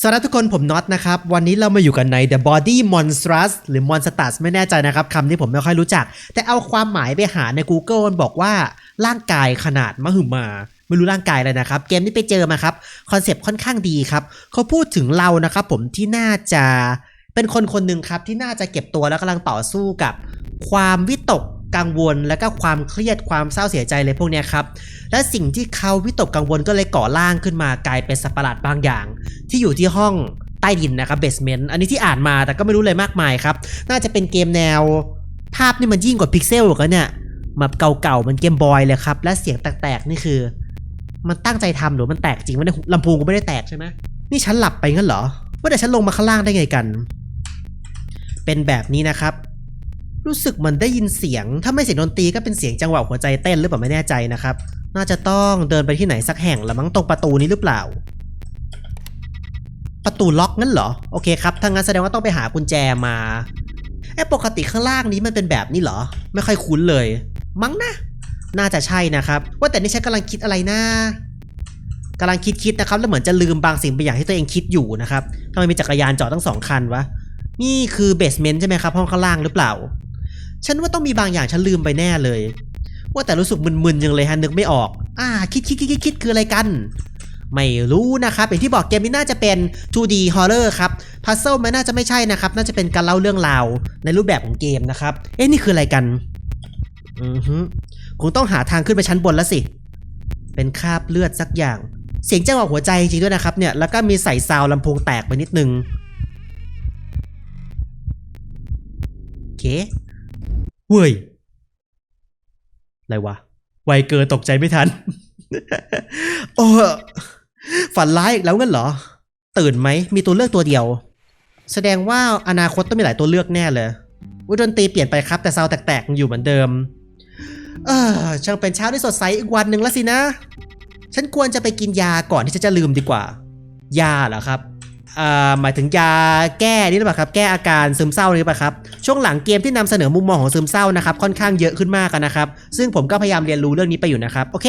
สวัสดีทุกคนผมน็อตนะครับ วันนี้เรามาอยู่กันใน The Body Monstrous หรือ Monstrous ไม่แน่ใจนะครับคำนี้ผมไม่ค่อยรู้จัก แต่เอาความหมายไปหาใน Google มันบอกว่าร่างกายขนาดมหึมาไม่รู้ร่างกายอะไรนะครับ เกมนี้ไปเจอมาครับ คอนเซปต์ค่อนข้างดีครับ เขาพูดถึงเรานะครับผมที่น่าจะเป็นคนคนหนึ่งครับ ที่น่าจะเก็บตัวแล้วกำลังต่อสู้กับ ความวิตก กังวล และก็ความเครียดความเศร้าเสียใจเลยพวกนี้ครับ และสิ่งที่เขาวิตกกังวลก็เลยก่อร่างขึ้นมากลายเป็นสัตว์ประหลาดบางอย่าง ที่อยู่ที่ห้องใต้ดินนะครับเบสเมนต์อันนี้ที่อ่านมาแต่ก็ไม่รู้เลยมากมายครับ น่าจะเป็นเกมแนว ภาพนี่มันยิ่งกว่าพิกเซลอีกันเนี่ยแบบเก่าๆมันเกมบอยเลยครับ และเสียงแตกๆนี่คือ มันตั้งใจทำหรือมันแตกจริงไม่ได้ลำโพงก็ไม่ได้แตกใช่ไหมนี่ฉันหลับไปงั้นเหรอว่าแต่ฉันลงมาข้างล่างได้ไงกัน เป็นแบบนี้นะครับ รู้สึกมันได้ยินเสียง ถ้าไม่เสียงดนตรีก็เป็นเสียงจังหวะหัวใจเต้นหรือเปล่าไม่แน่ใจนะครับ น่าจะต้องเดินไปที่ไหนสักแห่งละมั้งตรงประตูนี้หรือเปล่า ประตูล็อกงั้นเหรอ โอเคครับ ถ้างั้นแสดงว่าต้องไปหากุญแจมาไอ้ปกติข้างล่างนี้มันเป็นแบบนี้เหรอ ไม่ค่อยคุ้นเลย มั้งนะ น่าจะใช่นะครับ ว่าแต่นี่ฉันกำลังคิดอะไรนะกำลังคิดคิดๆนะครับแล้วเหมือนจะลืมบางสิ่งบางอย่างที่ตัวเองคิดอยู่นะครับทำไมมีจักรยานจอดทั้งสองคันวะนี่คือเบสเมนต์ใช่ไหมครับห้องข้างล่างหรือเปล่า ฉันว่าต้องมีบางอย่างฉันลืมไปแน่เลย ว่าแต่รู้สึกมึนๆยังเลยฮะนึกไม่ออก อ่า คิดคิดคิดคิดค,ดคืออะไรกัน ไม่รู้นะครับอย่างที่บอกเกมนี้น่าจะเป็น 2D horror ครับพัซเซิลมันน่าจะไม่ใช่นะครับ น่าจะเป็นการเล่าเรื่องราวในรูปแบบของเกมนะครับ เอ๊ะนี่คืออะไรกัน อือฮึคงต้องหาทางขึ้นไปชั้นบนแล้วสิ เป็นคราบเลือดสักอย่าง เสียงจังหวะหัวใจจริงด้วยนะครับเนี่ย แล้วก็มีใส่ซาวลำโพงแตกไปนิดนึงโอเค เว้ย อะไรวะ ไวเกินตกใจไม่ทัน โอ้ฝันร้ายอีกแล้วงั้นเหรอ ตื่นไหม มีตัวเลือกตัวเดียว แสดงว่าอนาคตต้องมีหลายตัวเลือกแน่เลยอุดนตรีเปลี่ยนไปครับ แต่ซาวแตกๆอยู่เหมือนเดิม เออช่างเป็นเช้าที่สดใสอีกวันหนึ่งแล้วสินะ ฉันควรจะไปกินยาก่อนที่ฉันจะลืมดีกว่า ยาเหรอครับ หมายถึงยาแก้นี่หรือเปล่าครับแก้อาการซึมเศร้านี่หรือเปล่าครับช่วงหลังเกมที่นำเสนอมุมมองของซึมเศร้านะครับค่อนข้างเยอะขึ้นมากนะครับ ซึ่งผมก็พยายามเรียนรู้เรื่องนี้ไปอยู่นะครับโอเค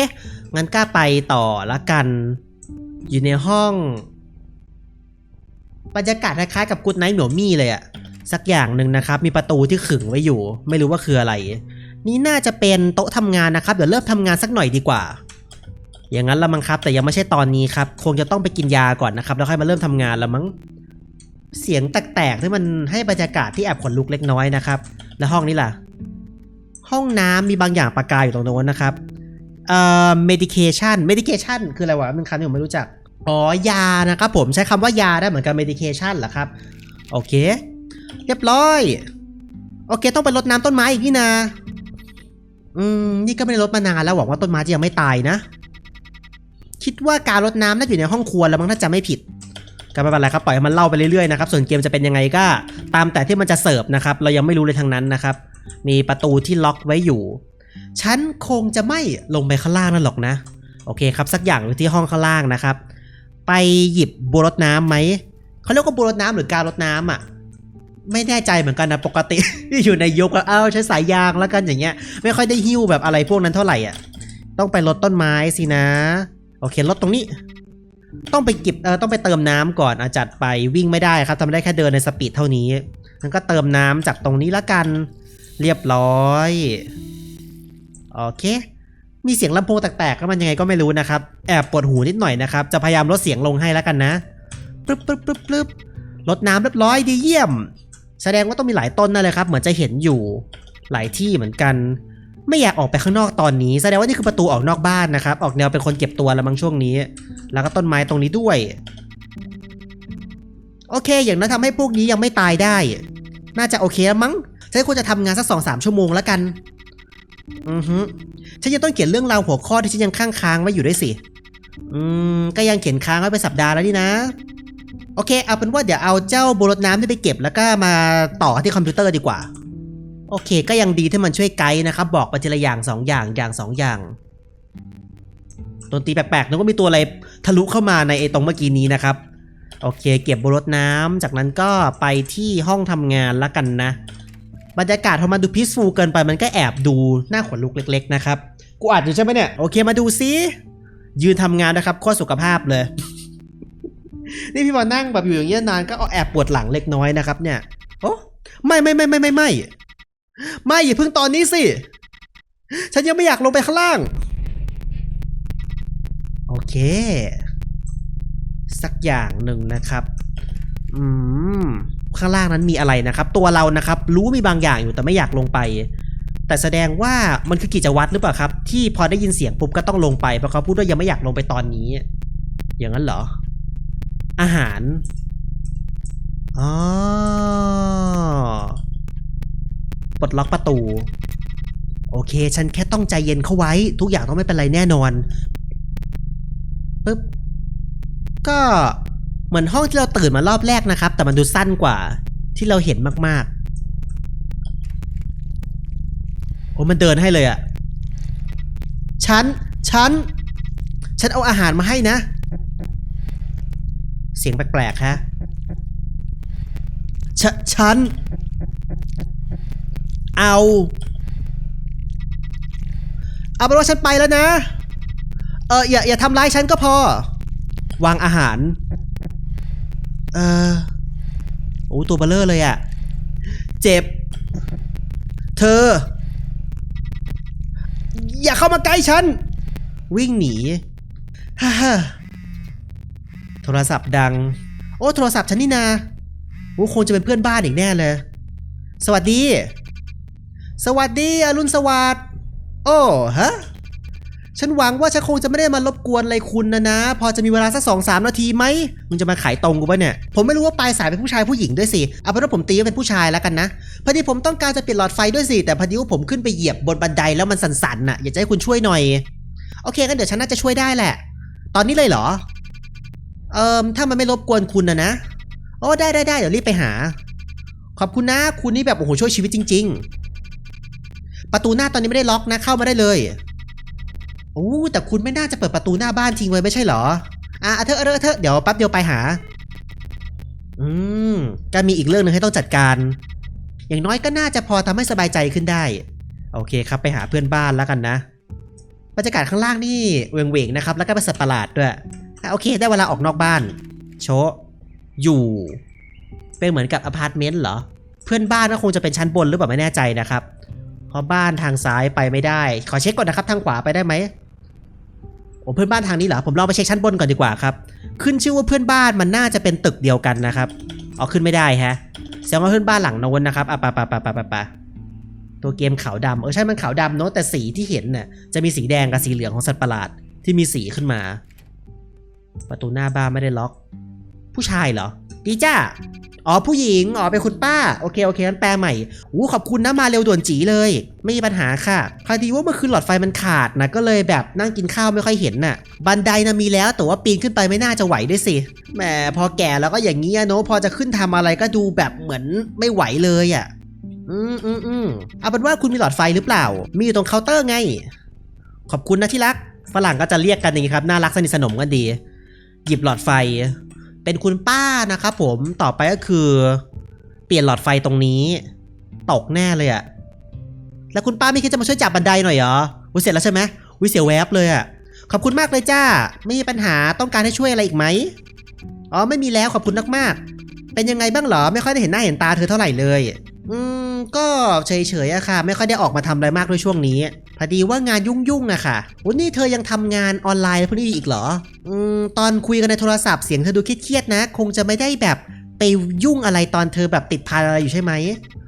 งั้นก็ไปต่อละกัน อยู่ในห้องบรรยากาศคล้ายๆกับกูดไนท์หนวมี่เลยอะสักอย่างหนึ่งนะครับ มีประตูที่ขึงไว้อยู่ ไม่รู้ว่าคืออะไร นี่น่าจะเป็นโต๊ะทำงานนะครับ เดี๋ยวเริ่มทำงานสักหน่อยดีกว่า อย่างนั้นละมั้งครับ แต่ยังไม่ใช่ตอนนี้ครับ คงจะต้องไปกินยาก่อนนะครับ แล้วค่อยมาเริ่มทำงานละมั้ง เสียงแตกๆที่มันให้บรรยากาศที่แอบขนลุกเล็กน้อยนะครับ แล้วห้องนี้ล่ะ ห้องน้ำมีบางอย่างประกายอยู่ตรงโน้นนะครับ เอ่อ medication medication คืออะไรวะมันคำที่ผมไม่รู้จัก อ๋อ ยานะครับผมใช้คำว่ายาได้เหมือนกับ medication เหรอครับ โอเค เรียบร้อย โอเค ต้องไปรดน้ำต้นไม้อีกนี่นาอืม นี่ก็ไม่ได้รดมานานแล้วหวังว่าต้นไม้จะยังไม่ตายนะ คิดว่าการรดน้ำน่าจะอยู่ในห้องครัวแล้วมั้งถ้าจะไม่ผิดก็ไม่เป็นไรครับปล่อยให้มันเล่าไปเรื่อยๆนะครับส่วนเกมจะเป็นยังไงก็ ตามแต่ที่มันจะเสิร์ฟนะครับ เรายังไม่รู้เลยทางนั้นนะครับ มีประตูที่ล็อกไว้อยู่ ฉันคงจะไม่ลงไปข้างล่างนั่นหรอกนะ โอเคครับสักอย่างอยู่ที่ห้องข้างล่างนะครับ ไปหยิบบัวรดน้ำไหมเขาเรียกว่าบัวรดน้ำหรือการรดน้ำอะไม่แน่ใจเหมือนกันนะปกติอยู่ในยุคแล้วเอาใช้สายยางแล้วกันอย่างเงี้ย ไม่ค่อยได้หิ้วแบบอะไรพวกนั้นเท่าไหร่อะต้องไปรดต้นไม้สินะ โอเครดตรงนี้ ต้องไปเก็บเออต้องไปเติมน้ำก่อนอาจัดไปวิ่งไม่ได้ครับทำได้แค่เดินในสปีดเท่านี้งั้นก็เติมน้ำจากตรงนี้ละกันเรียบร้อยโอเค มีเสียงลำโพงแตกๆแล้วมันยังไงก็ไม่รู้นะครับ แอบปวดหูนิดหน่อยนะครับ จะพยายามลดเสียงลงให้แล้วกันนะปึ๊บปึ๊บปึ๊บปึ๊บลดน้ำเรียบร้อยดีเยี่ยม แสดงว่าต้องมีหลายต้นนั่นเลยครับ เหมือนจะเห็นอยู่หลายที่เหมือนกัน ไม่อยากออกไปข้างนอกตอนนี้ แสดงว่านี่คือประตูออกนอกบ้านนะครับ ออกแนวเป็นคนเก็บตัวแล้วมั้งช่วงนี้ แล้วก็ต้นไม้ตรงนี้ด้วย โอเค อย่างนั้นทำให้พวกนี้ยังไม่ตายได้ น่าจะโอเคแล้วมั้งฉันควรจะทำงานสักสองสามชั่วโมงแล้วกัน อือฮึฉันยังต้องเขียนเรื่องราวหัวข้อที่ฉันยังค้างค้างไว้อยู่ด้วยสิ อืม ก็ยังเขียนค้างไว้เป็นสัปดาห์แล้วนี่นะ โอเค เอาเป็นว่าเดี๋ยวเอาเจ้าบรดน้ำที่ไปเก็บแล้วก็มาต่อที่คอมพิวเตอร์ดีกว่า โอเค ก็ยังดีที่มันช่วยไกด์นะครับ บอกไปทีละอย่างสองอย่างอย่างสองอย่างดนตรีแปลกๆนึกว่ามีตัวอะไรทะลุเข้ามาในไอตรงเมื่อกี้นี้นะครับ โอเค เก็บบุรดน้ำจากนั้นก็ไปที่ห้องทำงานละกันนะ บรรยากาศพอมาดูพีซฟูเกินไปมันก็แอบดูหน้าขนลุกเล็ก ๆ นะครับ กูอัดอยู่ใช่ไหมเนี่ย โอเคมาดูซิยืนทำงานนะครับโคตรสุขภาพเลย นี่พี่บอลนั่งแบบอยู่อย่างเงี้ยนานก็เอาแอบปวดหลังเล็กน้อยนะครับเนี่ย โอ้ไม่ไม่ไม่ไม่ไม่ไม่ ไม่อย่าเพิ่งตอนนี้สิ ฉันยังไม่อยากลงไปข้างล่าง โอเค สักอย่างหนึ่งนะครับ อืม ข้างล่างนั้นมีอะไรนะครับ ตัวเรานะครับ รู้มีบางอย่างอยู่แต่ไม่อยากลงไป แต่แสดงว่ามันคือกิจวัตรหรือเปล่าครับ ที่พอได้ยินเสียงปุ๊บก็ต้องลงไปเพราะเขาพูดว่ายังไม่อยากลงไปตอนนี้ อย่างนั้นเหรอ อาหารอ๋อ ปลดล็อกประตู โอเค ฉันแค่ต้องใจเย็นเข้าไว้ ทุกอย่างต้องไม่เป็นไรแน่นอนปึ๊บ ก็เหมือนห้องที่เราตื่นมารอบแรกนะครับ แต่มันดูสั้นกว่า ที่เราเห็นมากๆ โอ้มันเดินให้เลยอะฉัน ฉัน ฉันเอาอาหารมาให้นะ เสียงแปลกๆฮะฉฉัน เอา เอาเป็นว่าฉันไปแล้วนะ เอออย่าอย่าทำร้ายฉันก็พอ วางอาหาร เออโอ้ตัวเบลเลอร์เลยอะเจ็บ เธอ อย่าเข้ามาใกล้ฉัน วิ่งหนีฮ่าโทรศัพท์ดัง โอ้โทรศัพท์ฉันนี่นาโอ้คงจะเป็นเพื่อนบ้านอีกแน่เลย สวัสดี สวัสดีอรุณสวัสดิ์โอ้ฮะฉันหวังว่าฉันคงจะไม่ได้มารบกวนอะไรคุณนะนะ พอจะมีเวลาสักสองสามนาทีไหมมึงจะมาขายตรงกูปะเนี่ย ผมไม่รู้ว่าปลายสายเป็นผู้ชายผู้หญิงด้วยสิ เอาเป็นว่าผมตีว่าเป็นผู้ชายแล้วกันนะ พอดีผมต้องการจะปลี่ยนหลอดไฟด้วยสิ แต่พอดีว่าผมขึ้นไปเหยียบบนบันไดแล้วมันสั่นๆน่ะ อยากจะให้คุณช่วยหน่อย โอเคงั้นเดี๋ยวฉันน่าจะช่วยได้แหละ ตอนนี้เลยเหรอ เอ่อถ้ามันไม่รบกวนคุณนะนะ โอ้ได้ได้ได้เดี๋ยวรีบไปหา ขอบคุณนะ คุณนี่แบบโอ้โหช่วยชีวิตจริง ๆ ประตูหน้าตอนนี้ไม่ได้ล็อกนะเข้ามาได้เลยโอ้แต่คุณไม่น่าจะเปิดประตูหน้าบ้านทิ้งไว้ไม่ใช่เหรออะเอเถอะเอเถอะเถอะเดี๋ยวแป๊บเดียวไปหา อืมก็มีอีกเรื่องหนึ่งให้ต้องจัดการ อย่างน้อยก็น่าจะพอทำให้สบายใจขึ้นได้ โอเคครับไปหาเพื่อนบ้านแล้วกันนะบรรยากาศข้างล่างนี่เวงเวงนะครับ แล้วก็เป็นสัตว์ประหลาดด้วยอะโอเค ได้เวลาออกนอกบ้าน โชอยู่เป็นเหมือนกับอพาร์ตเมนต์เหรอ เพื่อนบ้านก็คงจะเป็นชั้นบนหรือเปล่าไม่แน่ใจนะครับ เพราะบ้านทางซ้ายไปไม่ได้ ขอเช็คก่อนนะครับ ทางขวาไปได้ไหมโอ้เพื่อนบ้านทางนี้เหรอ ผมลองไปเช็คชั้นบนก่อนดีกว่าครับ ขึ้นชื่อว่าเพื่อนบ้านมันน่าจะเป็นตึกเดียวกันนะครับเอาขึ้นไม่ได้ฮะแสดงว่าเพื่อนบ้านหลังโน้นนะครับอะปะปะปะปะปะปะตัวเกมขาวดำเออใช่มันขาวดำเนอะแต่สีที่เห็นน่ะจะมีสีแดงกับสีเหลืองของสัตว์ประหลาดที่มีสีขึ้นมา ประตูหน้าบ้านไม่ได้ล็อก ผู้ชายเหรอ ดีจ้าอ๋อผู้หญิง อ๋อเป็นคุณป้า โอเคโอเคงั้นแปลใหม่อู้ขอบคุณนะมาเร็วด่วนจีเลย ไม่มีปัญหาค่ะพอดีว่าเมื่อคืนหลอดไฟมันขาดนะก็เลยแบบนั่งกินข้าวไม่ค่อยเห็นน่ะ บันไดนะมีแล้วแต่ว่าปีนขึ้นไปไม่น่าจะไหวด้วยสิ แหมพอแก่แล้วก็อย่างนี้เนอะพอจะขึ้นทำอะไรก็ดูแบบเหมือนไม่ไหวเลยอะ อืมอืมอืมเอาเป็นว่าคุณมีหลอดไฟหรือเปล่า มีอยู่ตรงเคาน์เตอร์ไง ขอบคุณนะที่รัก ฝรั่งก็จะเรียกกันอย่างนี้ครับ น่ารักสนิทสนมกันดี หยิบหลอดไฟ เป็นคุณป้านะครับผมต่อไปก็คือ เปลี่ยนหลอดไฟตรงนี้ ตกแน่เลยอะแล้วคุณป้าไม่คิดจะมาช่วยจับบันไดหน่อยเหรออุ้ยเสร็จแล้วใช่ไหมอุ้ยเสียวแวบเลยอะขอบคุณมากเลยจ้า ไม่มีปัญหาต้องการให้ช่วยอะไรอีกไหมอ๋อไม่มีแล้วขอบคุณมากๆเป็นยังไงบ้างเหรอไม่ค่อยได้เห็นหน้าเห็นตาเธอเท่าไหร่เลย ก็เฉยๆอะค่ะ ไม่ค่อยได้ออกมาทำอะไรมากด้วยช่วงนี้ พอดีว่างานยุ่งๆอะค่ะวันนี้เธอยังทำงานออนไลน์พวกนี้อีกเหรอ อืม ตอนคุยกันในโทรศัพท์เสียงเธอดูเครียดๆนะ คงจะไม่ได้แบบไปยุ่งอะไรตอนเธอแบบติดพันอะไรอยู่ใช่ไหม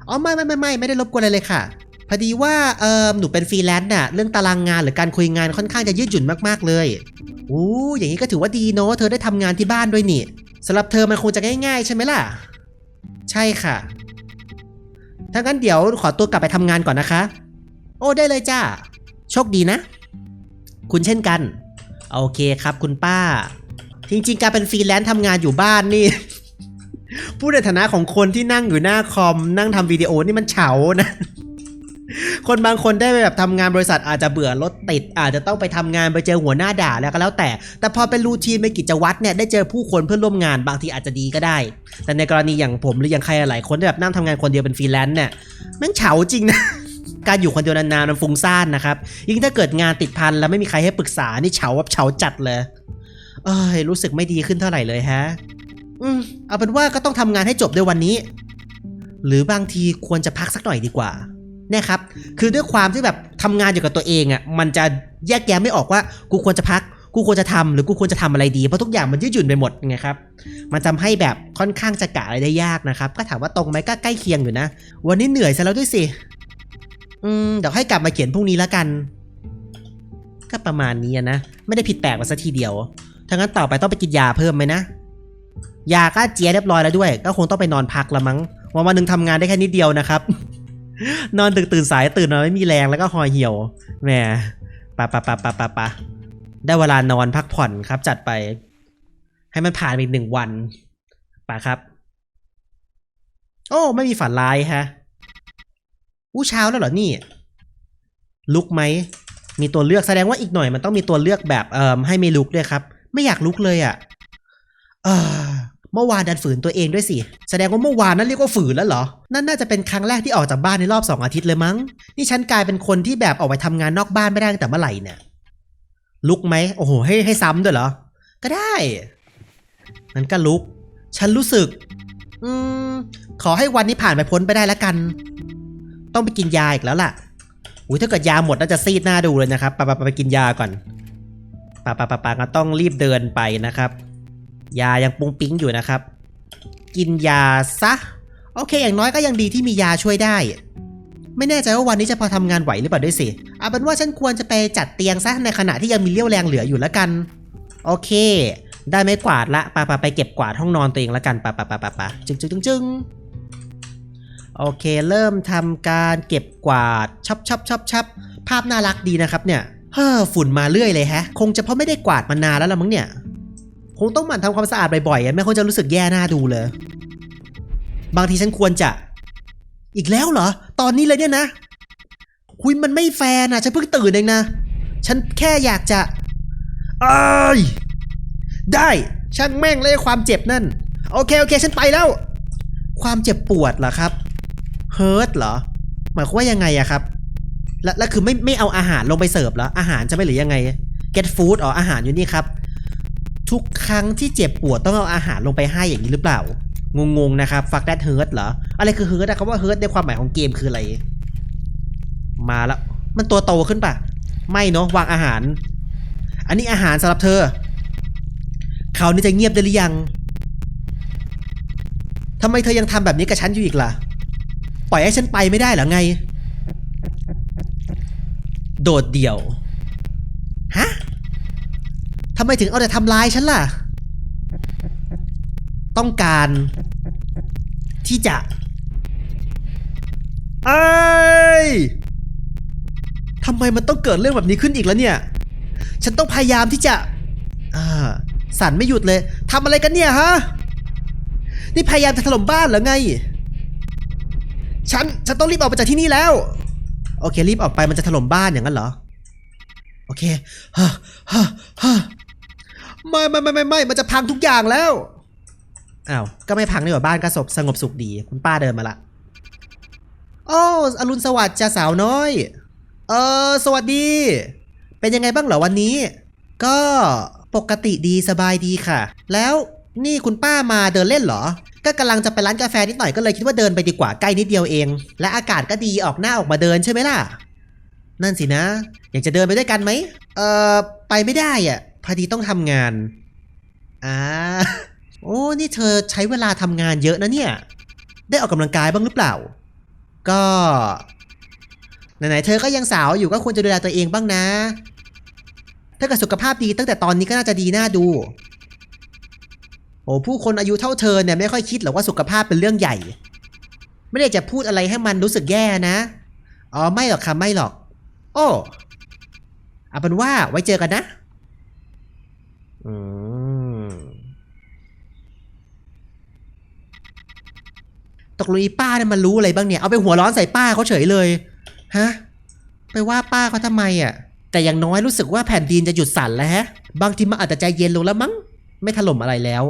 อ๋อไม่ไม่ไม่ไม่ไม่ได้รบกวนอะไรเลยค่ะ พอดีว่าเออหนูเป็นฟรีแลนซ์น่ะเรื่องตารางงานหรือการคุยงานค่อนข้างจะยืดหยุ่นมากๆเลยอู้อย่างนี้ก็ถือว่าดีเนาะเธอได้ทำงานที่บ้านด้วยนี่สำหรับเธอมันคงจะง่ายๆ ใช่ไหมล่ะ ใช่ค่ะ ถ้างั้นเดี๋ยวขอตัวกลับไปทำงานก่อนนะคะ โอ้ได้เลยจ้า โชคดีนะ คุณเช่นกัน โอเคครับคุณป้า จริงๆ การเป็นฟรีแลนซ์ทำงานอยู่บ้านนี่พูดในฐานะของคนที่นั่งอยู่หน้าคอมนั่งทำวิดีโอนี่มันเฉานะ คนบางคนได้ไปแบบทำงานบริษัทอาจจะเบื่อรถติด อาจจะต้องไปทำงานไปเจอหัวหน้าด่าแล้วก็แล้วแต่ แต่พอเป็นรูทีนเป็นกิจวัตรเนี่ยได้เจอผู้คนเพื่อนร่วมงานบางทีอาจจะดีก็ได้ แต่ในกรณีอย่างผมหรืออย่างใครหลายคนที่แบบนั่งทำงานคนเดียวเป็นฟรีแลนซ์เนี่ยแม่งเฉาจริงนะการอยู่คนเดียวนานๆมันฟุ้งซ่านนะครับ ยิ่งถ้าเกิดงานติดพันแล้วไม่มีใครให้ปรึกษานี่เฉาแบบเฉาจัดเลย เอ้ยรู้สึกไม่ดีขึ้นเท่าไหร่เลยฮะ อืมเอาเป็นว่าก็ต้องทำงานให้จบด้วยวันนี้ หรือบางทีควรจะพักสักหน่อยดีกว่า นี่ยครับคือด้วยความที่แบบทำงานอยู่กับตัวเองอะ่ะมันจะแยกแยะไม่ออกว่ากูควรจะพักกูควรจะทำหรือกูควรจะทำอะไรดีเพราะทุกอย่างมันยืดหยุ่นไปหมดไงครับมันทำให้แบบค่อนข้างจะกะอะไรได้ยากนะครับ ก็ถามว่าตรงไหมก็ใกล้เคียงอยู่นะ วันนี้เหนื่อยซะแล้วด้วยสิอืมเดี๋ยวให้กลับมาเขียนพรุ่งนี้แล้วกัน ก็ประมาณนี้นะ ไม่ได้ผิดแปลกมาสักทีเดียวถ้างั้นต่อไปต้องไปกินยาเพิ่มไหมนะยาก็เจียเรียบร้อยแล้วด้วย ก็คงต้องไปนอนพักละมั้งวันวันหนึ่งทำงานได้แค่นิดเดียวนะครับ นอนดึกตื่นสายตื่นมาไม่มีแรงแล้วก็หอยเหี่ยวแหมปะปะปะปะปะปะได้เวลานอนพักผ่อนครับ จัดไป ให้มันผ่านไปหนึ่งวันปะครับ โอ้ ไม่มีฝันร้ายฮะอู้เช้าแล้วเหรอนี่ ลุกไหม มีตัวเลือกแสดงว่าอีกหน่อยมันต้องมีตัวเลือกแบบเอ่อให้ไม่ลุกด้วยครับ ไม่อยากลุกเลยอะ่ะ เออ เมื่อวานดันฝืนตัวเองด้วยสิ แสดงว่าเมื่อวานนั้นเรียกว่าฝืนแล้วเหรอ นั่นน่าจะเป็นครั้งแรกที่ออกจากบ้านในรอบสองอาทิตย์เลยมั้ง นี่ฉันกลายเป็นคนที่แบบออกไปทำงานนอกบ้านไม่ได้ตั้งแต่เมื่อไหร่เนี่ย ลุกไหม โอ้โห ให้ให้ซ้ำด้วยเหรอ ก็ได้นั้นก็ลุก ฉันรู้สึก อืม ขอให้วันนี้ผ่านไปพ้นไปได้แล้วกัน ต้องไปกินยาอีกแล้วล่ะอุ้ยถ้าเกิดยาหมดน่าจะซีดหน้าดูเลยนะครับไปไปไปไปกินยาก่อนปะปะปะปะก็ต้องรีบเดินไปนะครับ ยายังปุงปิ้งอยู่นะครับ กินยาซะ โอเค อย่างน้อยก็ยังดีที่มียาช่วยได้ ไม่แน่ใจว่าวันนี้จะพอทำงานไหวหรือเปล่าด้วยสิเอาเป็นว่าฉันควรจะไปจัดเตียงซะในขณะที่ยังมีเลี้ยวแรงเหลืออยู่แล้วกัน โอเค ได้ไม้กวาดละปะปะไปเก็บกวาดห้องนอนตัวเองแล้วกันปะปะปะปะปะจึงจึงจึงจึงโอเค เริ่มทำการเก็บกวาดชับชับชับชับภาพน่ารักดีนะครับเนี่ยเฮ้อฝุ่นมาเรื่อยเลยแฮะ คงจะเพราะไม่ได้กวาดมานานแล้วละมั้งเนี่ย งต้องหมั่นทำความสะอาดบ่อยๆไม่คงจะรู้สึกแย่หน้าดูเลย บางทีฉันควรจะ อีกแล้วเหรอ ตอนนี้เลยเนี่ยนะคุยมันไม่แฟร์นะฉันเพิ่งตื่นเองนะ ฉันแค่อยากจะเอ้ยได้ช่างแม่งเลยความเจ็บนั่น โอเคโอเคฉันไปแล้ว ความเจ็บปวดเหรอครับเฮิร์ตเหรอ หมายความว่ายังไงอะครับแล้วแล้วคือไม่ไม่เอาอาหารลงไปเสิร์ฟเหรออาหารจะไม่หรือยังไง get food อ๋ออาหารอยู่นี่ครับ ทุกครั้งที่เจ็บปวดต้องเอาอาหารลงไปให้อย่างนี้หรือเปล่า งงๆนะครับ fuck that hurt เหรอ อะไรคือ hurt อะคำว่า hurt ในความหมายของเกมคืออะไร มาแล้ว มันตัวโตขึ้นปะไม่เนาะวางอาหาร อันนี้อาหารสำหรับเธอเขานี่จะเงียบได้หรือยังทำไมเธอยังทำแบบนี้กับฉันอยู่อีกล่ะ ปล่อยให้ฉันไปไม่ได้หรอไง โดดเดี่ยวำไมถึงเอาแต่ทำร้ายฉันล่ะ ต้องการ ที่จะไอ้ยทำไมมันต้องเกิดเรื่องแบบนี้ขึ้นอีกแล้วเนี่ย ฉันต้องพยายามที่จะสั่นไม่หยุดเลยทำอะไรกันเนี่ยฮะ นี่พยายามจะถล่มบ้านเหรอไง ฉัน ฉันต้องรีบออกไปจากที่นี่แล้ว โอเค รีบออกไปมันจะถล่มบ้านอย่างนั้นเหรอ โอเคฮ่าฮ่าฮ่า ไม่ไม่ไม่ไม่ไม่มันจะพังทุกอย่างแล้ว อ้าว ก็ไม่พังนี่หว่าบ้านก็สงบสงบสุขดี คุณป้าเดินมาละโอ้อรุณสวัสดิ์จ้าสาวน้อย เออสวัสดี เป็นยังไงบ้างเหรอวันนี้ ก็ปกติดีสบายดีค่ะ แล้วนี่คุณป้ามาเดินเล่นเหรอ ก็กำลังจะไปร้านกาแฟนิดหน่อยก็เลยคิดว่าเดินไปดีกว่าใกล้นิดเดียวเอง และอากาศก็ดีออกหน้าออกมาเดินใช่ไหมล่ะ นั่นสินะ อยากจะเดินไปด้วยกันไหม เออไปไม่ได้อะ พอดีต้องทำงาน อ่า โอ้ นี่เธอใช้เวลาทำงานเยอะนะเนี่ย ได้ออกกำลังกายบ้างหรือเปล่า ก็ ไหนๆ เธอก็ยังสาวอยู่ก็ควรจะดูแลตัวเองบ้างนะ ถ้าเกิดสุขภาพดีตั้งแต่ตอนนี้ก็น่าจะดีน่าดู โอ้ผู้คนอายุเท่าเธอเนี่ยไม่ค่อยคิดหรอกว่าสุขภาพเป็นเรื่องใหญ่ ไม่ได้จะพูดอะไรให้มันรู้สึกแย่นะ อ๋อไม่หรอกค่ะไม่หรอก โอ้เอาเป็นว่าไว้เจอกันนะ อืมตกลงอีป้าเนี่ยมันรู้อะไรบ้างเนี่ย เอาไปหัวร้อนใส่ป้าเขาเฉยเลย ฮะ ไปว่าป้าเขาทำไมอะ แต่อย่างน้อยรู้สึกว่าแผ่นดินจะหยุดสั่นแล้วฮะ บางทีมันอาจจะใจเย็นลงแล้วมั้ง ไม่ถล่มอะไรแล้ว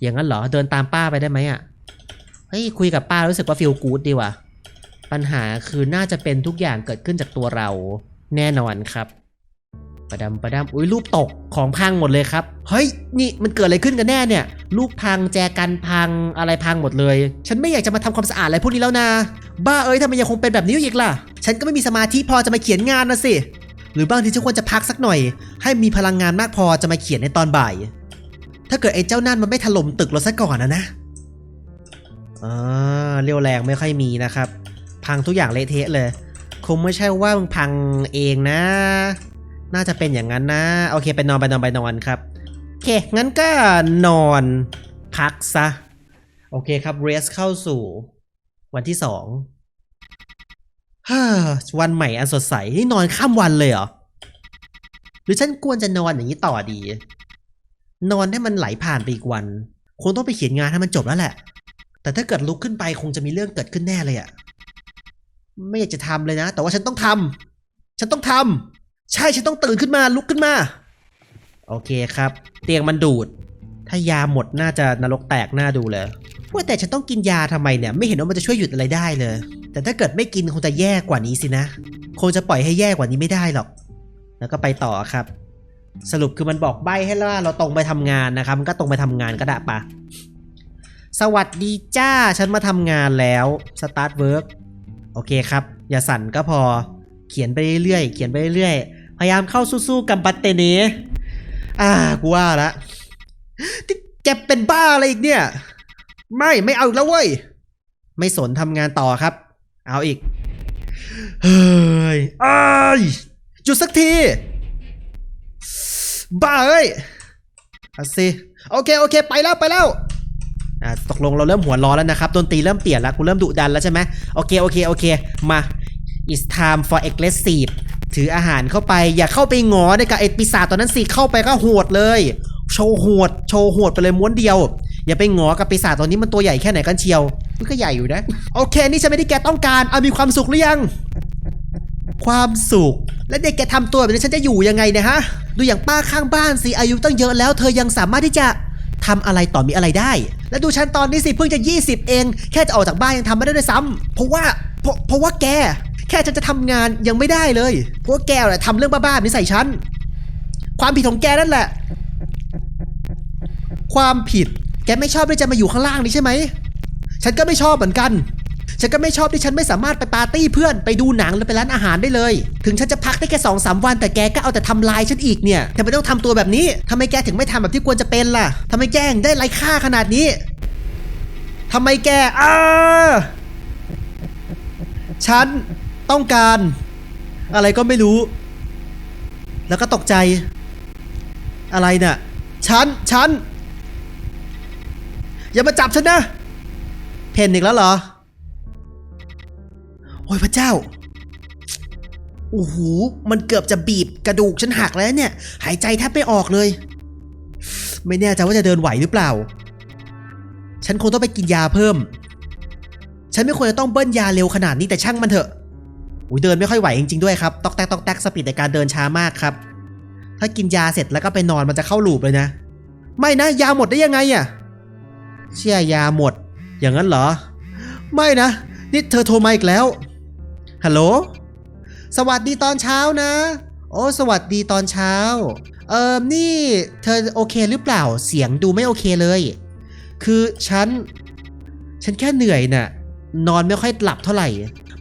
อย่างนั้นเหรอ เดินตามป้าไปได้ไหมอะ เฮ้ยคุยกับป้ารู้สึกว่าฟีลกู๊ดดีว่ะ ปัญหาคือน่าจะเป็นทุกอย่างเกิดขึ้นจากตัวเราแน่นอนครับ ประดำประดำอุ้ยรูปตกของพังหมดเลยครับ เฮ้ย นี่มันเกิดอะไรขึ้นกันแน่เนี่ย ลูกพังแจกันพังอะไรพังหมดเลย ฉันไม่อยากจะมาทำความสะอาดอะไรพวกนี้แล้วนะ บ้าเอ้ยทำไมยังคงเป็นแบบนี้อีกล่ะ ฉันก็ไม่มีสมาธิพอจะมาเขียนงานนะสิ หรือบางทีฉันควรจะพักสักหน่อย ให้มีพลังงานมากพอจะมาเขียนในตอนบ่าย ถ้าเกิดไอ้เจ้านั่นมันไม่ถล่มตึกเราซะก่อนนะนะอ่าเรียวแรงไม่ค่อยมีนะครับ พังทุกอย่างเละเทะเลย คงไม่ใช่ว่ามึงพังเองนะ น่าจะเป็นอย่างนั้นนะ โอเคไปนอนไปนอนไปนอนครับ โอเค งั้นก็นอนพักซะ โอเคครับเรสเข้าสู่วันที่สองวันใหม่อันสดใส นี่นอนข้ามวันเลยเหรอ หรือฉันควรจะนอนอย่างนี้ต่อดี นอนให้มันไหลผ่านไปอีกวัน คงต้องไปเขียนงานให้มันจบแล้วแหละ แต่ถ้าเกิดลุกขึ้นไปคงจะมีเรื่องเกิดขึ้นแน่เลยอะไม่อยากจะทำเลยนะ แต่ว่าฉันต้องทำฉันต้องทำ ใช่ฉันต้องตื่นขึ้นมาลุกขึ้นมา โอเคครับ เตียงมันดูด ถ้ายาหมดน่าจะนรกแตกหน้าดูเลยว่าแต่ฉันต้องกินยาทำไมเนี่ย ไม่เห็นว่ามันจะช่วยหยุดอะไรได้เลย แต่ถ้าเกิดไม่กินคงจะแย่กว่านี้สินะ คงจะปล่อยให้แย่กว่านี้ไม่ได้หรอก แล้วก็ไปต่อครับ สรุปคือมันบอกใบให้ว่าเราตรงไปทำงานนะครับ มันก็ตรงไปทำงานก็ได้ปะสวัสดีจ้า ฉันมาทำงานแล้ว start work โอเคครับ อย่าสั่นก็พอ เขียนไปเรื่อยๆ เขียนไปเรื่อยๆ พยายามเข้าสู้ๆกับบัตเตเนอ่ากูว่าละที่แกเป็นบ้าอะไรอีกเนี่ย ไม่ไม่เอาอีกแล้วเว้ย ไม่สนทำงานต่อครับ เอาอีก เฮ้ยอ้ายจุดสักที บ้าเอ้ยเอาสิโอเคโอเค ไปแล้วไปแล้วอ่าตกลงเราเริ่มหัวร้อนแล้วนะครับดนตรีเริ่มเปลี่ยนแล้วกูเริ่มดุดันแล้วใช่ไหมโอเคโอเคโอเคมา it's time for aggressive ถืออาหารเข้าไปอย่าเข้าไปงอในกับไอ้ปีศาจตอนนั้นสิเข้าไปก็โหดเลย โชว์โหดโชว์โหดไปเลยม้วนเดียว อย่าไปงอกับปีศาจตัวนี้มันตัวใหญ่แค่ไหนกันเชียวมันก็ใหญ่อยู่นะ โอเค นี่ฉันไม่ได้แกต้องการเอามีความสุขหรือยัง ความสุข และเด็กแกทำตัวแบบนี้ฉันจะอยู่ยังไงเนี่ยฮะดูอย่างป้าข้างบ้านสิอายุตั้งเยอะแล้ว เธอยังสามารถที่จะทำอะไรต่อมีอะไรได้ และดูฉันตอนนี้สิเพิ่งจะ 20 เอง แค่จะออกจากบ้านยังทำไม่ได้ด้วยซ้ำเพราะว่าเพราะเพราะว่าแก แค่ฉันจะทำงานยังไม่ได้เลยเพราะว่าแกแหละทำเรื่องบ้าๆนี้ใส่ฉัน ความผิดของแกนั่นแหละ ความผิด แกไม่ชอบที่จะมาอยู่ข้างล่างนี้ใช่ไหม ฉันก็ไม่ชอบเหมือนกัน ฉันก็ไม่ชอบที่ฉันไม่สามารถไปปาร์ตี้เพื่อนไปดูหนังหรือไปร้านอาหารได้เลย ถึงฉันจะพักได้แค่สองสามวัน แต่แกก็เอาแต่ทำลายฉันอีกเนี่ยทำไมต้องทำตัวแบบนี้ทำไมแกถึงไม่ทำแบบที่ควรจะเป็นล่ะทำไมแกถึงได้ไร้ค่าขนาดนี้ทำไมแกอ้าฉัน ต้องการ อะไรก็ไม่รู้ แล้วก็ตกใจ อะไรเนี่ยฉันฉันอย่ามาจับฉันนะ เพนอีกแล้วเหรอ โอ้ยพระเจ้าโอ้โหมันเกือบจะบีบกระดูกฉันหักแล้วเนี่ย หายใจแทบไม่ออกเลย ไม่แน่ใจว่าจะเดินไหวหรือเปล่า ฉันคงต้องไปกินยาเพิ่ม ฉันไม่ควรจะต้องเบิ้ลยาเร็วขนาดนี้แต่ช่างมันเถอะ อุ้ยเดินไม่ค่อยไหวจริงๆด้วยครับตอกแตกตอกแตกสปีดในการเดินช้ามากครับ ถ้ากินยาเสร็จแล้วก็ไปนอนมันจะเข้าลูปเลยนะ ไม่นะยาหมดได้ยังไงอะเชื่อยาหมด อย่างนั้นเหรอ ไม่นะ นี่เธอโทรมาอีกแล้วฮัลโหลสวัสดีตอนเช้านะ โอ้สวัสดีตอนเช้า เอิมนี่เธอโอเคหรือเปล่าเสียงดูไม่โอเคเลย คือฉัน ฉันแค่เหนื่อยน่ะนอนไม่ค่อยหลับเท่าไหร่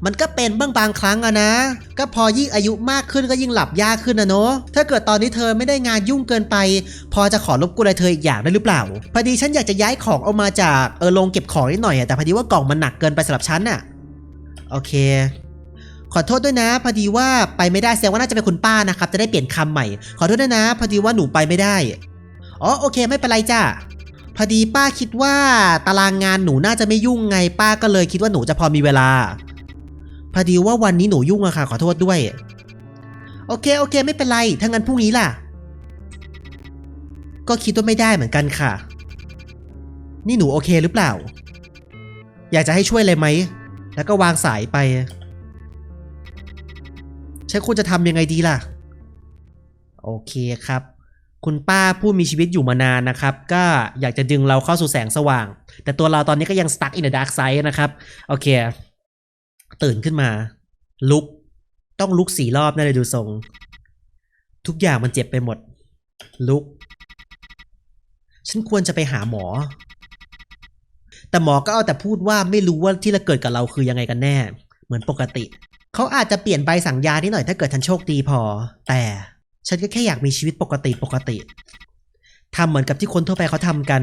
มันก็เป็นบ้างบางครั้งอะนะ ก็พอยิ่งอายุมากขึ้นก็ยิ่งหลับยากขึ้นนะเนาะถ้าเกิดตอนนี้เธอไม่ได้งานยุ่งเกินไป พอจะขอรบกวนอะไรเธออีกอย่างได้หรือเปล่า พอดีฉันอยากจะย้ายของเอามาจากเออโรงเก็บของนิดหน่อยอะแต่พอดีว่ากล่องมันหนักเกินไปสำหรับฉันน่ะโอเค ขอโทษด้วยนะ พอดีว่าไปไม่ได้แสดงว่าน่าจะเป็นคุณป้านะครับจะได้เปลี่ยนคำใหม่ ขอโทษด้วยนะ พอดีว่าหนูไปไม่ได้อ๋อโอเคไม่เป็นไรจ้าพอดีป้าคิดว่าตารางงานหนูน่าจะไม่ยุ่งไงป้าก็เลยคิดว่าหนูจะพอมีเวลา พอดีว่าวันนี้หนูยุ่งอะค่ะ ขอโทษด้วย โอเคโอเค ไม่เป็นไรถ้างั้นพรุ่งนี้ล่ะ ก็คิดว่าไม่ได้เหมือนกันค่ะ นี่หนูโอเคหรือเปล่า อยากจะให้ช่วยเลยไหม แล้วก็วางสายไปฉันควรจะทำยังไงดีล่ะ โอเคครับ คุณป้าผู้มีชีวิตอยู่มานานนะครับ ก็อยากจะดึงเราเข้าสู่แสงสว่าง แต่ตัวเราตอนนี้ก็ยัง stuck in the dark side นะครับ โอเค ตื่นขึ้นมา ลุก ต้องลุกสี่รอบน่าเลยดูทรง ทุกอย่างมันเจ็บไปหมด ลุก ฉันควรจะไปหาหมอ แต่หมอก็เอาแต่พูดว่าไม่รู้ว่าที่เราเกิดกับเราคือยังไงกันแน่ เหมือนปกติ เขาอาจจะเปลี่ยนใบสั่งยานิดหน่อยถ้าเกิดฉันโชคดีพอ แต่ฉันก็แค่อยากมีชีวิตปกติปกติทำเหมือนกับที่คนทั่วไปเขาทำกัน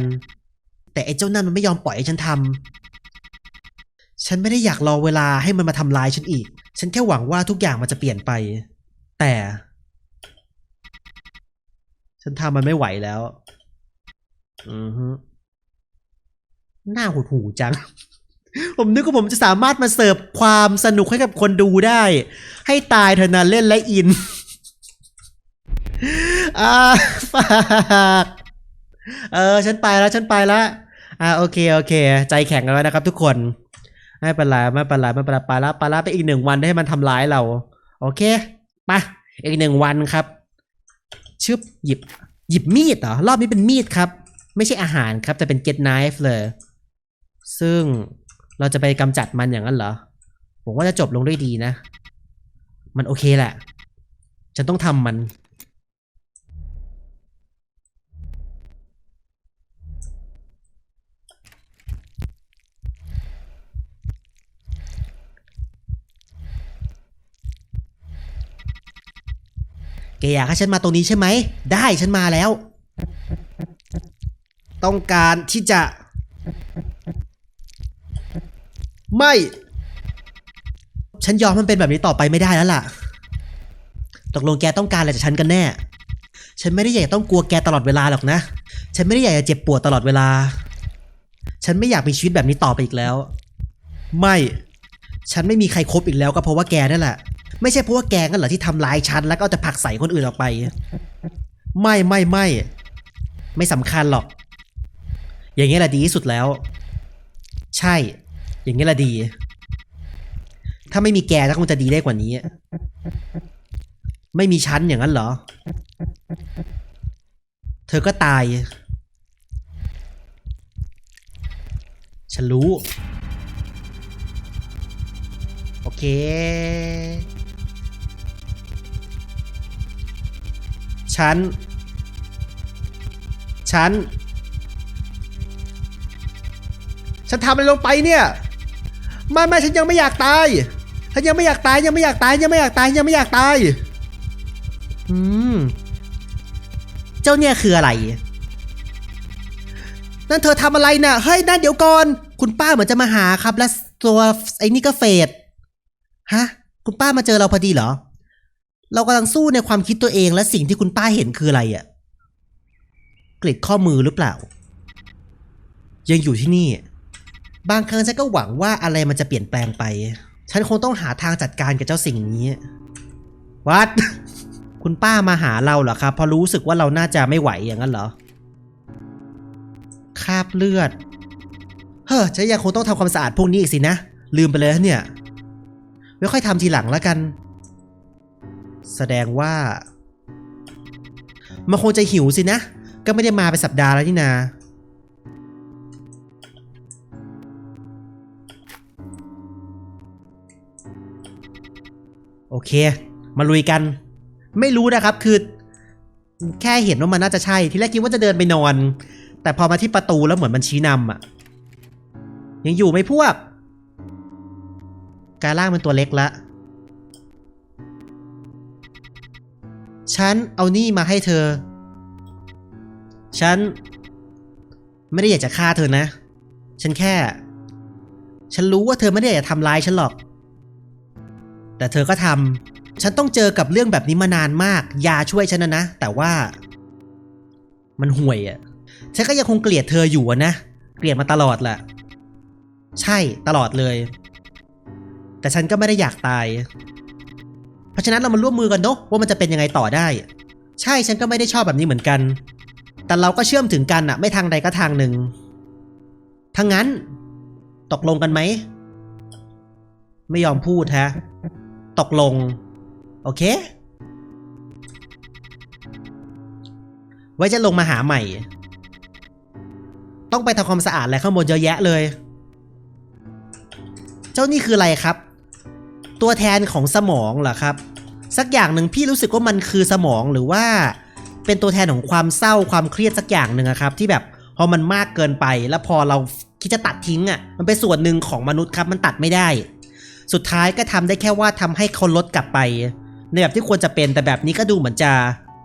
แต่ไอ้เจ้านั่นมันไม่ยอมปล่อยให้ฉันทำ ฉันไม่ได้อยากรอเวลาให้มันมาทำร้ายฉันอีก ฉันแค่หวังว่าทุกอย่างมันจะเปลี่ยนไป แต่ ฉันทำมันไม่ไหวแล้ว อือฮึหน้าหดหูจัง ผมนึกว่าผมจะสามารถมาเสิร์ฟความสนุกให้กับคนดูได้ ให้ตายเถอะนะเล่นและอิน อ่าฝากเออ ฉันไปแล้ว ฉันไปแล้ว อ่า โอเค โอเค ใจแข็งกันแล้วนะครับทุกคน ไม่เป็นไรไม่เป็นไรไม่เป็นไรไปละไปละไปอีกหนึ่งวันให้มันทำร้ายเรา โอเคไปอีกหนึ่งวันครับ ชึบหยิบ หยิบมีดเหรอรอบนี้เป็นมีดครับ ไม่ใช่อาหารครับแต่เป็น get knife เลย ซึ่งเราจะไปกำจัดมันอย่างนั้นเหรอ ผมว่าจะจบลงด้วยดีนะ มันโอเคแหละ ฉันต้องทำมัน กอยากให้ฉันมาตรงนี้ใช่ไหม ได้ฉันมาแล้ว ต้องการที่จะ ไม่ ฉันยอมมันเป็นแบบนี้ต่อไปไม่ได้แล้วล่ะ ตกลงแกต้องการอะไรจากฉันกันแน่ ฉันไม่ได้อยากต้องกลัวแกตลอดเวลาหรอกนะ ฉันไม่ได้อยากจะเจ็บปวดตลอดเวลา ฉันไม่อยากมีชีวิตแบบนี้ต่อไปอีกแล้ว ไม่ ฉันไม่มีใครคบอีกแล้วก็เพราะว่าแกนั่นแหละ ไม่ใช่เพราะว่าแกงั้นเหรอที่ทำร้ายฉันแล้วก็เอาแต่ผลักใส่คนอื่นออกไป ไม่ไม่ไม่ ไม่สำคัญหรอก อย่างนี้แหละดีที่สุดแล้ว ใช่ อย่างนี้แหละดี ถ้าไม่มีแกก็คงจะดีได้กว่านี้ ไม่มีฉันอย่างนั้นเหรอ เธอก็ตาย ฉันรู้ โอเค ฉันฉันฉันทำอะไรลงไปเนี่ยไม่ไม่ฉันยังไม่อยากตาย ฉันยังไม่อยากตายยังไม่อยากตายยังไม่อยากตายยังไม่อยากตาย อืม เจ้าเนี่ยคืออะไร นั่นเธอทำอะไรน่ะ เฮ้ยนั่นเดี๋ยวก่อน คุณป้าเหมือนจะมาหาครับ แล้วตัวไอ้นี่ก็เฟด ฮะ คุณป้ามาเจอเราพอดีเหรอ เรากำลังสู้ในความคิดตัวเองและสิ่งที่คุณป้าเห็นคืออะไรอะ่ะกริดข้อมือหรือเปล่า ยังอยู่ที่นี่ บางครั้งฉันก็หวังว่าอะไรมันจะเปลี่ยนแปลงไป ฉันคงต้องหาทางจัดการกับเจ้าสิ่งนี้วัด คุณป้ามาหาเราเหรอครับเพราะรู้สึกว่าเราน่าจะไม่ไหวอย่างนั้นเหรอคราบเลือด เฮ้อฉันยังคงต้องทำความสะอาดพวกนี้อีกสินะ ลืมไปเลยเนี่ย ไม่ค่อยทำทีหลังแล้วกัน แสดงว่า มันคงจะหิวสินะ ก็ไม่ได้มาเป็นสัปดาห์แล้วนี่นา โอเค มาลุยกัน ไม่รู้นะครับคือ แค่เห็นว่ามันน่าจะใช่ ที่แรกคิดว่าจะเดินไปนอน แต่พอมาที่ประตูแล้วเหมือนมันชี้นำอะยังอยู่ไหมพวก กายร่างเป็นตัวเล็กละ ฉันเอานี่มาให้เธอ ฉัน ไม่ได้อยากจะฆ่าเธอนะ ฉันแค่ ฉันรู้ว่าเธอไม่ได้อยากจะทำร้ายฉันหรอก แต่เธอก็ทำฉันต้องเจอกับเรื่องแบบนี้มานานมาก ยาช่วยฉันนะนะ แต่ว่า มันห่วยอะ่ะ ฉันก็ยังคงเกลียดเธออยู่นะ เกลียดมาตลอดแหละ ใช่ ตลอดเลย แต่ฉันก็ไม่ได้อยากตาย เพราะฉะนั้นเรามาร่วมมือกันเนาะว่ามันจะเป็นยังไงต่อได้ ใช่ฉันก็ไม่ได้ชอบแบบนี้เหมือนกัน แต่เราก็เชื่อมถึงกันอะไม่ทางใดก็ทางหนึ่งถ้างั้น ตกลงกันไหม ไม่ยอมพูดฮะ ตกลง โอเค ไว้จะลงมาหาใหม่ ต้องไปทำความสะอาดอะไรข้างบนเยอะแยะเลย เจ้านี่คืออะไรครับ ตัวแทนของสมองเหรอครับ สักอย่างหนึ่งพี่รู้สึกว่ามันคือสมองหรือว่า เป็นตัวแทนของความเศร้าความเครียดสักอย่างหนึ่งครับ ที่แบบพอมันมากเกินไป แล้วพอเราคิดจะตัดทิ้งอะมันเป็นส่วนหนึ่งของมนุษย์ครับมันตัดไม่ได้ สุดท้ายก็ทำได้แค่ว่าทำให้เขาลดกลับไป ในแบบที่ควรจะเป็นแต่แบบนี้ก็ดูเหมือนจะ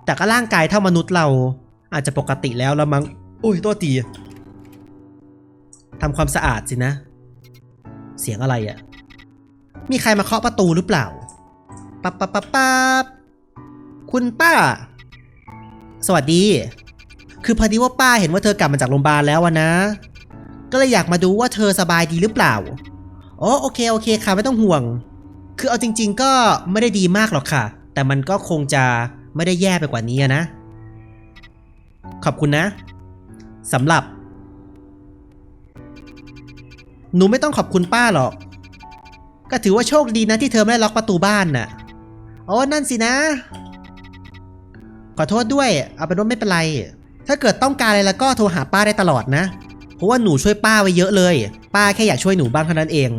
แต่ก็ร่างกายเท่ามนุษย์เรา อาจจะปกติแล้วแล้วมั้งอุ้ยตัวตีทำความสะอาดสินะ เสียงอะไรอะ มีใครมาเคาะประตูหรือเปล่าปั๊บปั๊บปั๊บปั๊บคุณป้า สวัสดี คือพอดีว่าป้าเห็นว่าเธอกลับมาจากโรงพยาบาลแล้วอะนะ ก็เลยอยากมาดูว่าเธอสบายดีหรือเปล่าอ๋อโอเคโอเคค่ะไม่ต้องห่วง คือเอาจริง ๆ ก็ไม่ได้ดีมากหรอกค่ะ แต่มันก็คงจะไม่ได้แย่ไปกว่านี้นะ ขอบคุณนะสำหรับ หนูไม่ต้องขอบคุณป้าหรอก ก็ถือว่าโชคดีนะที่เธอไม่ได้ล็อกประตูบ้านน่ะอ๋อนั่นสินะ ขอโทษด้วย เอาเป็นว่าไม่เป็นไร ถ้าเกิดต้องการอะไรแล้วก็โทรหาป้าได้ตลอดนะ เพราะว่าหนูช่วยป้าไว้เยอะเลย ป้าแค่อยากช่วยหนูบ้างเท่านั้นเอง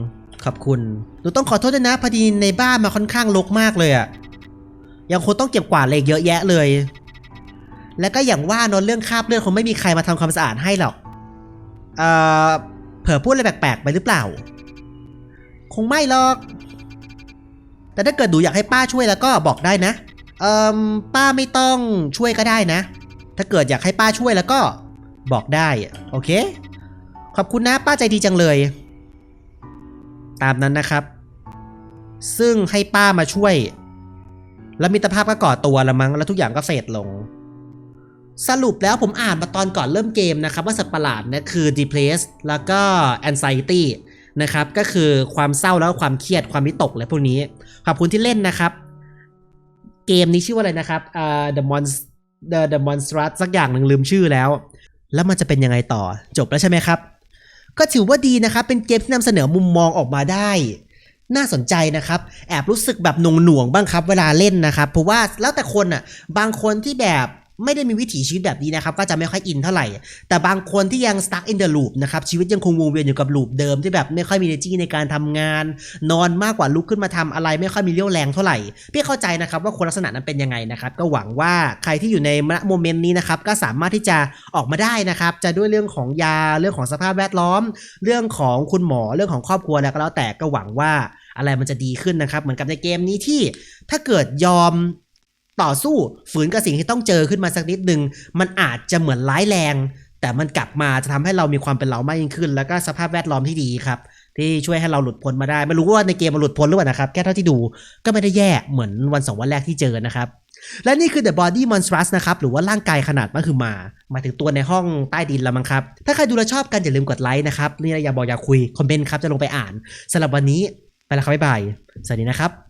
ขอบคุณ หนูต้องขอโทษด้วยนะพอดีในบ้านมาค่อนข้างรกมากเลยอะยังคงต้องเก็บกวาดอะไรอีกเยอะแยะเลย แล้วก็อย่างว่านอะเรื่องคราบเลือดคงไม่มีใครมาทำความสะอาดให้หรอก เอ่อ เผื่อพูดอะไรแปลกๆไปหรือเปล่า คงไม่หรอก แต่ถ้าเกิดหนูอยากให้ป้าช่วยแล้วก็บอกได้นะ เอ่อป้าไม่ต้องช่วยก็ได้นะ ถ้าเกิดอยากให้ป้าช่วยแล้วก็บอกได้ โอเค ขอบคุณนะป้าใจดีจังเลย ตามนั้นนะครับ ซึ่งให้ป้ามาช่วย แล้วมิตรภาพก็ก่อตัวละมั้ง แล้วทุกอย่างก็เฟดลงสรุปแล้วผมอ่านมาตอนก่อนเริ่มเกมนะครับ ว่าสัตว์ประหลาดเนี่ยคือ depressed แล้วก็ anxiety นะครับ ก็คือความเศร้าแล้วความเครียดความวิตกและพวกนี้ ขอบคุณที่เล่นนะครับ เกมนี้ชื่อว่าอะไรนะครับอ่า the monst the the monstrous สักอย่างหนึ่งลืมชื่อแล้ว แล้วมันจะเป็นยังไงต่อจบแล้วใช่ไหมครับ ก็ถือว่าดีนะครับ เป็นเกมที่นำเสนอมุมมองออกมาได้ น่าสนใจนะครับ แอบรู้สึกแบบหน่วงหน่วงๆบ้างครับ เวลาเล่นนะครับ เพราะว่าแล้วแต่คนอะ บางคนที่แบบ ไม่ได้มีวิถีชีวิตแบบนี้นะครับ ก็จะไม่ค่อยอินเท่าไหร่ แต่บางคนที่ยัง stuck in the loop นะครับชีวิตยังคงวนเวียนอยู่กับลูปเดิมที่แบบไม่ค่อยมี energy ในการทำงาน นอนมากกว่าลุกขึ้นมาทำอะไร ไม่ค่อยมีเรี่ยวแรงเท่าไหร่พี่เข้าใจนะครับว่าคนลักษณะนั้นเป็นยังไงนะครับก็หวังว่าใครที่อยู่ในณโมเมนต์นี้นะครับก็สามารถที่จะออกมาได้นะครับจะด้วยเรื่องของยาเรื่องของสภาพแวดล้อม เรื่องของคุณหมอเรื่องของครอบครัวแล้วก็แล้วแต่ก็หวังว่าอะไรมันจะดีขึ้นนะครับเหมือนกับในเกมนี้ที่ถ้าเกิดยอม ต่อสู้ฝืนกับสิ่งที่ต้องเจอขึ้นมาสักนิดนึง มันอาจจะเหมือนร้ายแรง แต่มันกลับมาจะทำให้เรามีความเป็นเรามากยิ่งขึ้น แล้วก็สภาพแวดล้อมที่ดีครับ ที่ช่วยให้เราหลุดพ้นมาได้ ไม่รู้ว่าในเกมมันหลุดพ้นหรือเปล่านะครับ แค่เท่าที่ดูก็ไม่ได้แย่เหมือนวันสองวันแรกที่เจอนะครับและนี่คือ The Body Monstrous นะครับ หรือว่าร่างกายขนาดมหึมา มาถึงตัวในห้องใต้ดินแล้วมั้งครับ ถ้าใครดูแลชอบกันอย่าลืมกดไลค์นะครับ นี่อย่าบอกอย่าคุย คอมเมนต์ครับ จะลงไปอ่านสำหรับวันนี้ ไปแล้วครับ บ๊ายบาย สวัสดีนะครับ